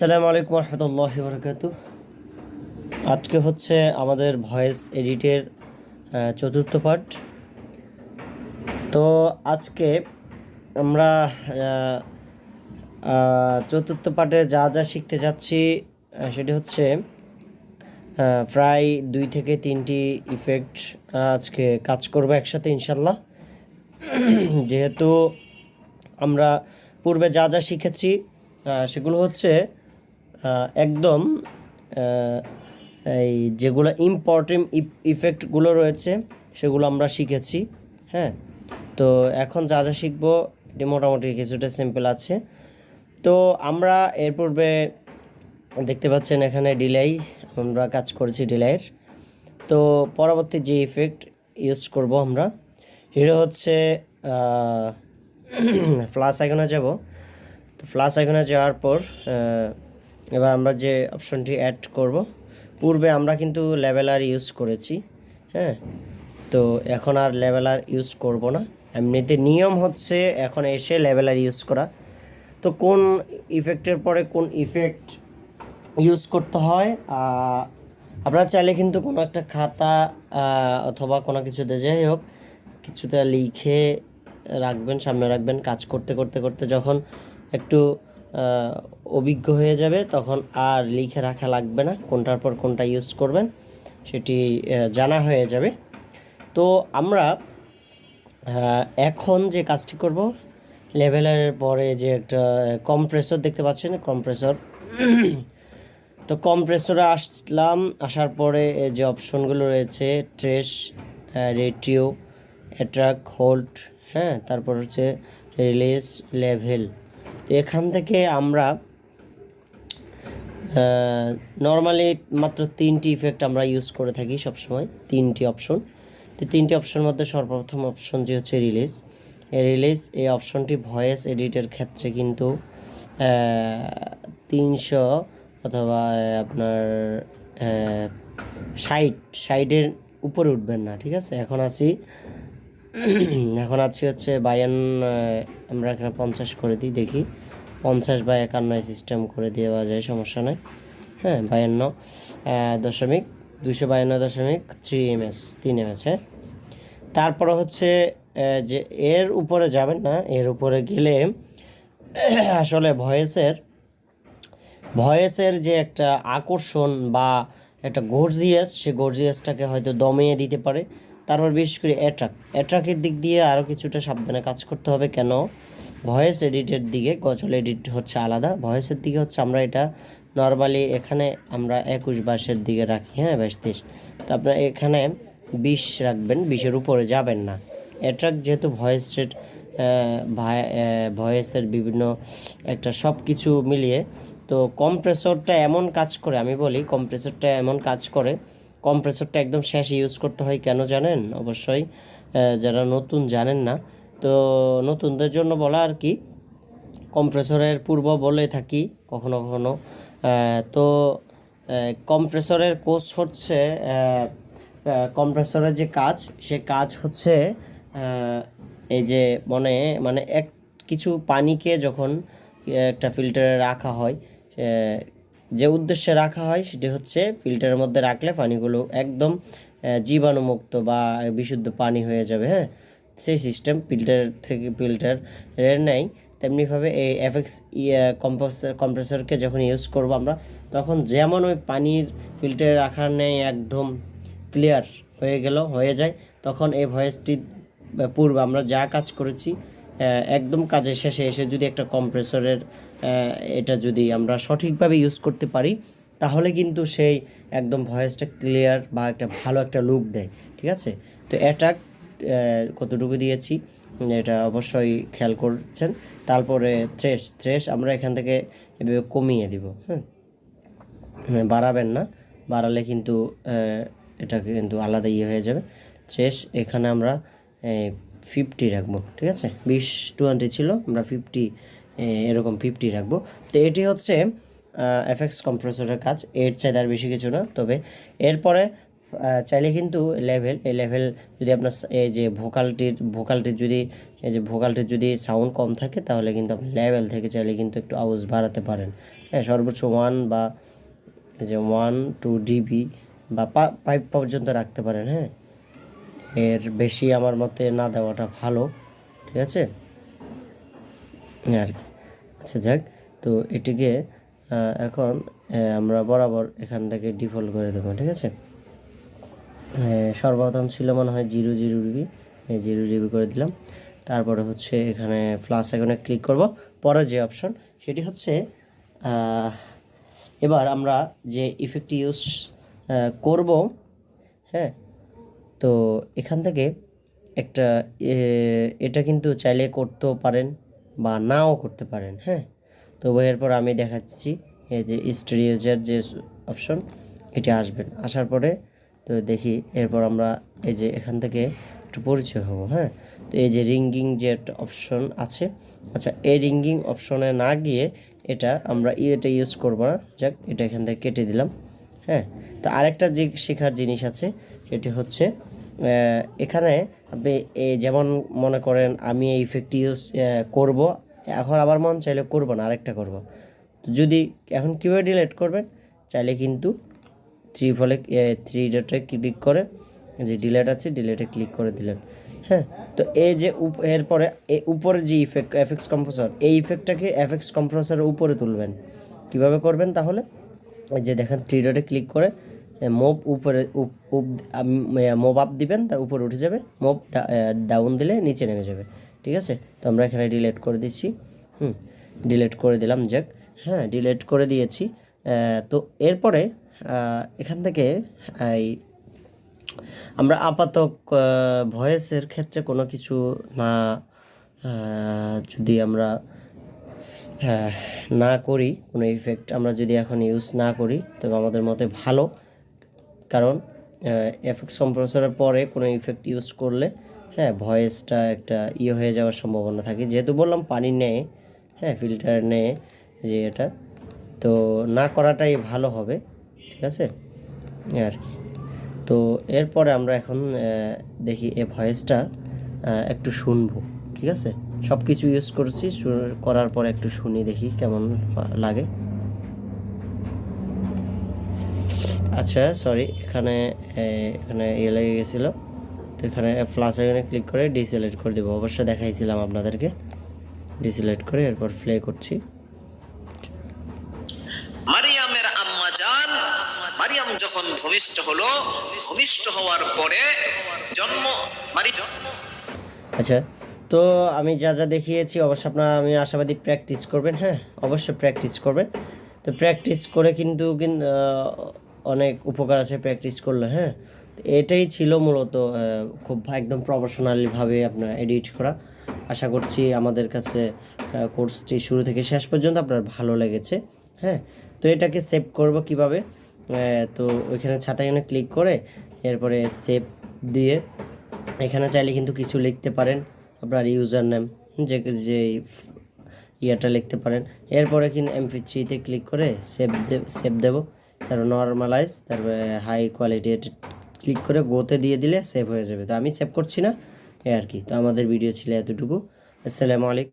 সালামু আলাইকুম রহমতুল্লাহ বরকাত আজকে হচ্ছে আমাদের ভয়েস এডিটের চতুর্থ পার্ট তো আজকে আমরা চতুর্থ পার্টে যা যা শিখতে যাচ্ছি সেটি হচ্ছে প্রায় দুই থেকে তিনটি ইফেক্ট আজকে কাজ করব একসাথে ইনশাল্লাহ যেহেতু আমরা পূর্বে যা যা শিখেছি সেগুলো হচ্ছে একদম এই যেগুলো ইম্পর্টেন্ট ইফেক্টগুলো রয়েছে, সেগুলো আমরা শিখেছি হ্যাঁ? তো এখন যা যা শিখব, এটি মোটামুটি কিছুটা সিম্পল আছে। তো আমরা এর পূর্বে দেখতে পাচ্ছেন এখানে ডিলাই আমরা কাজ করেছি ডিলাইয়ের তো পরবর্তী যে ইফেক্ট ইউজ করব আমরা, সেটা হচ্ছে ফ্লাস আইকনে যাব। তো ফ্লাস আইকনে যাওয়ার পর এবার আমরা যে অপশনটি অ্যাড করব, পূর্বে আমরা কিন্তু লেভেলার ইউজ করেছি হ্যাঁ? তো এখন আর লেভেলার ইউজ করব না। এমনিতে নিয়ম হচ্ছে এখন এসে লেভেলার ইউজ করা। তো কোন ইফেক্টের পরে কোন ইফেক্ট ইউজ করতে হয়? আপনারা চাইলে কিন্তু কোনো একটা খাতা অথবা কোনো কিছুতে যাই হোক, কিছুটা লিখে রাখবেন, সামনে রাখবেন, কাজ করতে করতে করতে, যখন একটু অভিজ্ঞ হয়ে যাবে, তখন আর লিখে রাখা লাগবে না, কোনটার পর কোনটা ইউজ করবেন, সেটি জানা হয়ে যাবে। তো আমরা এখন যে কাজটি করব, লেভেলের পরে যে একটা কম্প্রেসর দেখতে পাচ্ছেন কম্প্রেসর তো কম্প্রেসরে আসলাম, আসার পরে যে অপশনগুলো রয়েছে ট্রেস রেটিও অ্যাট্রাক হোল্ড হ্যাঁ তারপর হচ্ছে রিলিজ লেভেল এখান থেকে আমরা নর্মালি মাত্র তিনটি ইফেক্ট আমরা ইউজ করে থাকি সবসময়, তিনটি অপশন তো তিনটি অপশনের মধ্যে সর্বপ্রথম অপশন যে হচ্ছে রিলিজ এই রিলিজ এই অপশনটি ভয়েস এডিটের ক্ষেত্রে কিন্তু তিনশো অথবা আপনার সাইট সাইডের উপরে উঠবেন না, ঠিক আছে? এখন আছি এখন আছি হচ্ছে বায়ান্ন আহ, আমরা এখানে পঞ্চাশ করে দিই দেখি। পঞ্চাশ বা একান্ন সিস্টেম করে দেওয়া যায় সমস্যা নেই। হ্যাঁ বায়ান্ন দশমিক দুশো বায়ান্ন দশমিক থ্রি এমএস তিন এমএস হ্যাঁ। তারপরে হচ্ছে যে এর উপরে যাবেন না এর উপরে গেলে আসলে ভয়েসের ভয়েসের যে একটা আকর্ষণ বা একটা গর্জিয়াস সে গর্জিয়াসটাকে হয়তো দমিয়ে দিতে পারে। তারপর বিশেষ করে অ্যাট্রাক অ্যাট্রাকের দিক দিয়ে আরও কিছুটা সাবধানে কাজ করতে হবে কেন? ভয়েস এডিটের দিকে, গজল এডিট হচ্ছে আলাদা। ভয়েসের দিকে হচ্ছে আমরা এটা নর্মালি এখানে আমরা একুশ বাইশের দিকে রাখি হ্যাঁ বাইশ তেইশ। তো আপনার এখানে বিশ রাখবেন, বিশের উপরে যাবেন না। অ্যাট্রাক যেহেতু ভয়েস রেট ভয়েসের বিভিন্ন একটা সব কিছু মিলিয়ে, তো কম্প্রেসরটা এমন কাজ করে, আমি বলি কম্প্রেসরটা এমন কাজ করে কম্প্রেসরটা একদম শেষে ইউজ করতে হয়, কেন জানেন? অবশ্যই যারা নতুন জানেন না। তো নতুনদের জন্য বলা আর কি, কম্প্রেসরের পূর্ব বলে থাকি কখনো কখনো। তো কম্প্রেসরের কোর্স হচ্ছে কম্প্রেসরের যে কাজ, সে কাজ হচ্ছে এই যে মানে মানে এক, কিছু পানিকে যখন একটা ফিল্টারে রাখা হয় যে উদ্দেশ্যে রাখা হয় সেটি হচ্ছে ফিল্টারের মধ্যে রাখলে পানিগুলো একদম জীবাণুমুক্ত বা বিশুদ্ধ পানি হয়ে যাবে হ্যাঁ? সেই সিস্টেম ফিল্টার থেকে ফিল্টারের নেই। তেমনিভাবে এই এফএক্স কম্প্রেসর কম্প্রেসরকে যখন ইউজ করব আমরা, তখন যেমন ওই পানির ফিল্টারে রাখার নেই একদম ক্লিয়ার হয়ে গেল, হয়ে যায়, তখন এই ভয়েসটি পূর্বে আমরা যা কাজ করেছি একদম কাজের শেষে এসে যদি একটা কম্প্রেসরের এটা যদি আমরা সঠিকভাবে ইউজ করতে পারি তাহলে কিন্তু সেই একদম ভয়েসটা ক্লিয়ার বা একটা ভালো একটা লুক দেয় ঠিক আছে? তো অ্যাটাক কতটুকু দিয়েছি? এটা অবশ্যই খেয়াল করছেন। তারপরে ট্রেস ট্রেস আমরা এখান থেকে এভাবে কমিয়ে দিব হ্যাঁ? হ্যাঁ, বাড়াবেন না বাড়ালে কিন্তু এটা কিন্তু আলাদা ইয়ে হয়ে যাবে। শেষ এখানে আমরা ফিফটি রাখব ঠিক আছে? বিশ টোয়েন্টি ছিল আমরা ফিফটি এরকম ফিফটি রাখব। তো এটি হচ্ছে এফএক্স কম্প্রেসরের কাজ। এর চাইতে আর বেশি কিছু না, তবে এরপরে চাইলে কিন্তু লেভেল এই লেভেল যদি আপনার এই যে ভোকালটির ভোকালটির যদি, এই যে ভোকালটির যদি সাউন্ড কম থাকে, তাহলে কিন্তু আপনি লেভেল থেকে চাইলে কিন্তু একটু আওয়াজ বাড়াতে পারেন। হ্যাঁ সর্বোচ্চ ওয়ান বা, এই যে ওয়ান টু ডিবি বা ফাইভ পর্যন্ত রাখতে পারেন হ্যাঁ। এর বেশি আমার মতে না দেওয়াটা ভালো, ঠিক আছে? আর কি। আচ্ছা যাক। তো এটিকে এখন আমরা বরাবর এখান থেকে ডিফল্ট করে দেবো, ঠিক আছে? সর্বপ্রথম ছিল মনে হয় zero zero dB zero dB করে দিলাম। তারপরে হচ্ছে এখানে প্লাস এখানে ক্লিক করব। পরে যে অপশন সেটি হচ্ছে এবার আমরা যে ইফেক্ট ইউজ করব হ্যাঁ? তো এখান থেকে একটা এটা কিন্তু চাইলে করতেও পারেন। বা নাও করতে পারেন হ্যাঁ? তো এরপর আমি দেখাচ্ছি এই যে স্টেরিওজের যে অপশন, এটি আসবেন আসার পরে তো দেখি এরপর আমরা এই যে এখান থেকে একটু পরিচয় হব হ্যাঁ? তো এই যে রিঙ্গিং যে একটা অপশন আছে আচ্ছা এই রিঙ্গিং অপশনে না গিয়ে এটা আমরা এটা ইউজ করব না। যাক, এটা এখান থেকে কেটে দিলাম হ্যাঁ? তো আরেকটা যে শেখার জিনিস আছে, সেটি হচ্ছে এখানে আপনি যেমন মনে করেন, আমি এই ইফেক্ট ইউজ করব, এখন আবার মন চাইলে করব না, আরেকটা করব। তো যদি এখন কীভাবে ডিলেট করবেন? চাইলে কিন্তু থ্রি ফলে থ্রি ডটে ক্লিক করে যে ডিলেট আছে ডিলেটে ক্লিক করে দিলেন। হ্যাঁ তো এই যে এরপরে এই উপরে যে ইফেক্ট এফএক্স কম্প্রেসর এই ইফেক্টটাকে এফএক্স কম্প্রেসরের উপরে তুলবেন। কীভাবে করবেন তাহলে? যে দেখেন থ্রি ডটে ক্লিক করে মোব উপরে মোব আপ দিবেন, তার উপরে উঠে যাবে। মোব ডাউন দিলে নিচে নেমে যাবে, ঠিক আছে? তো আমরা এখানে ডিলেট করে দিচ্ছি। হুম ডিলেট করে দিলাম, যাক। হ্যাঁ ডিলেট করে দিয়েছি। তো এরপরে এখান থেকে, এই, আমরা আপাতত ভয়েসের ক্ষেত্রে কোনো কিছু না যদি আমরা না করি, কোনো ইফেক্ট আমরা যদি এখন ইউজ না করি, তবে আমাদের মতে ভালো। কারণ এফেক্ট সম্প্রসারের পরে কোনো ইফেক্ট ইউজ করলে হ্যাঁ ভয়েসটা একটা ইয়ে হয়ে যাওয়ার সম্ভাবনা থাকে। যেহেতু বললাম পানি নেয় হ্যাঁ ফিল্টার নেয় যে এটা, তো না করাটাই ভালো হবে, ঠিক আছে? আর কি। তো এরপরে আমরা এখন দেখি এ ভয়েসটা একটু শুনব, ঠিক আছে? সব কিছু ইউজ করছি করার পর একটু শুনি দেখি কেমন লাগে। আচ্ছা সরি এখানে এখানে ইয়ে লেগে গেছিল। তো এখানে প্লাস এখানে ক্লিক করে ডিসিলেক্ট করে দেবো। অবশ্যই দেখাইছিলাম আপনাদেরকে। ডিসিলেক্ট করে এরপর প্লে করছি। মারিয়ামের আম্মা জান মারিয়াম যখন ভূমিষ্ঠ হলো ভূমিষ্ঠ হওয়ার পরে জন্ম মারি আচ্ছা তো আমি যা যা দেখিয়েছি অবশ্যই আপনারা আমি আশাবাদী প্র্যাকটিস করবেন হ্যাঁ? অবশ্যই প্র্যাকটিস করবেন। তো প্র্যাকটিস করে কিন্তু অনেক উপকার আছে প্র্যাকটিস করলে হ্যাঁ? এটাই ছিল মূলত খুব একদম প্রফেশনালিভাবে আপনার এডিট করা। আশা করছি আমাদের কাছে কোর্সটি শুরু থেকে শেষ পর্যন্ত আপনার ভালো লেগেছে হ্যাঁ? তো এটাকে সেভ করব কীভাবে? তো ওইখানে ছাতাখানে ক্লিক করে, এরপরে সেভ দিয়ে, এখানে চাইলে কিন্তু কিছু লিখতে পারেন, আপনার ইউজার নেম যে যে ইয়েটা লিখতে পারেন। এরপরে কিন্তু এমপি থ্রিতে ক্লিক করে সেভ সেভ দেবো। তারপর নর্মালাইজ তারপরে হাই কোয়ালিটি ক্লিক করে গোতে দিয়ে দিলে সেভ হয়ে যাবে। তো আমি সেভ করছি না এ আর কি। তো আমাদের ভিডিও ছিল এতটুকু। আসসালামু আলাইকুম।